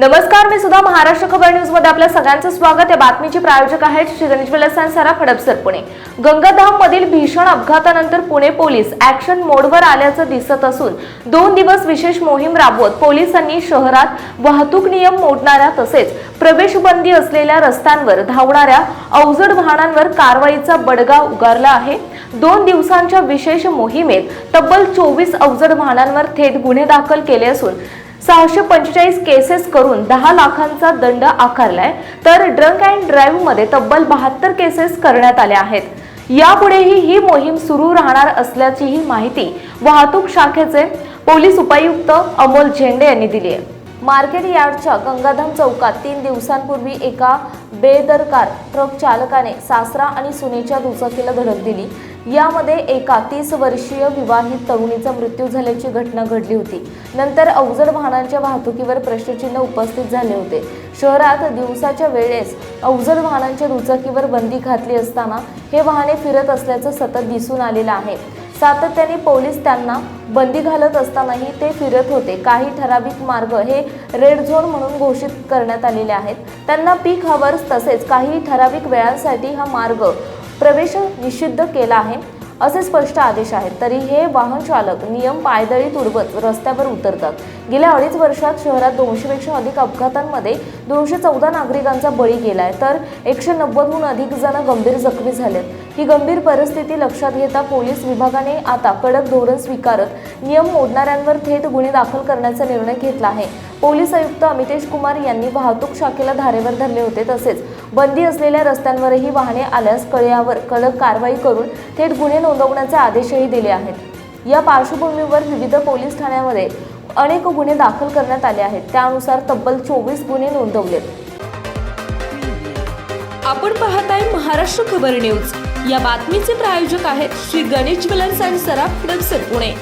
नमस्कार मी सुद्धा महाराष्ट्र खबर न्यूजमध्ये आपल्या सगळ्यांचं स्वागत. या बातमीचे प्रायोजक आहेत श्री गणेश ज्वेलर्स अँड पुणे. गंगाधाम मधील भीषण अपघातानंतर पुणे पोलीस ऍक्शन मोडवर आल्याचं दिसत असून दोन दिवस विशेष मोहीम राबवत पोलिसांनी शहरात वाहतूक नियम मोडणाऱ्या तसेच प्रवेशबंदी असलेल्या रस्त्यांवर धावणाऱ्या अवजड वाहनांवर कारवाईचा बडगा उगारला आहे. दोन दिवसांच्या विशेष मोहिमेत तब्बल चोवीस अवजड वाहनांवर थेट गुन्हे दाखल केले असून सहाशे पंचेचाळीस केसेस करून दहा लाखांचा दंड आकारलाय. तर ड्रंक अँड ड्राईव्हमध्ये तब्बल बहात्तर केसेस करण्यात आल्या आहेत. यापुढेही ही मोहीम सुरू राहणार असल्याचीही माहिती वाहतूक शाखेचे पोलीस उपायुक्त अमोल झेंडे यांनी दिली आहे. मार्केट यार्डच्या गंगाधाम चौकात तीन दिवसांपूर्वी एका बेदरकार ट्रक चालकाने सासरा आणि सुनेच्या दुचाकीला धडक दिली. यामध्ये एका तीस वर्षीय विवाहित तरुणीचा मृत्यू झाल्याची घटना घडली होती. नंतर अवजड वाहनांच्या वाहतुकीवर प्रश्नचिन्ह उपस्थित झाले होते. शहरात दिवसाच्या वेळेस अवजड वाहनांच्या दुचाकीवर बंदी घातली असताना हे वाहने फिरत असल्याचं सतत दिसून आलेलं आहे. सातत्याने पोलीस त्यांना बंदी घालत असतानाही ते फिरत होते. काही ठराविक मार्ग हे रेड झोन म्हणून घोषित करण्यात आलेले आहेत. त्यांना पीक हवर्स तसेच काही ठराविक वेळांसाठी हा मार्ग प्रवेश निषिद्ध केला आहे असे स्पष्ट आदेश आहेत. तरी हे वाहन चालक नियम पायदळी तुडवत रस्त्यावर उतरतात. गेल्या अडीच वर्षात शहरात दोनशेपेक्षा अधिक अपघातांमध्ये दोनशे चौदा नागरिकांचा बळी गेलाय. तर एकशे नव्वदहून अधिक जण गंभीर जखमी झालेत. ही गंभीर परिस्थिती लक्षात घेता पोलीस विभागाने आता कडक धोरण स्वीकारत नियम मोडणाऱ्यांवर थेट गुन्हे दाखल करण्याचा निर्णय घेतला आहे. पोलीस आयुक्त अमितेश कुमार यांनी वाहतूक शाखेला धारेवर धरले होते तसेच बंदी असलेल्या रस्त्यांवरही वाहने आल्यास कळ्यावर कडक कारवाई करून थेट गुन्हे नोंदवण्याचे आदेशही दिले आहेत. या पार्श्वभूमीवर विविध पोलीस ठाण्यामध्ये अनेक गुन्हे दाखल करण्यात आले आहेत. त्यानुसार तब्बल चोवीस गुन्हे नोंदवलेत आपण पाहताय महाराष्ट्र खबर न्यूज. या बातमीचे प्रायोजक आहेत श्री गणेश ज्वेलर्स अँड सराफ हडपसर पुणे.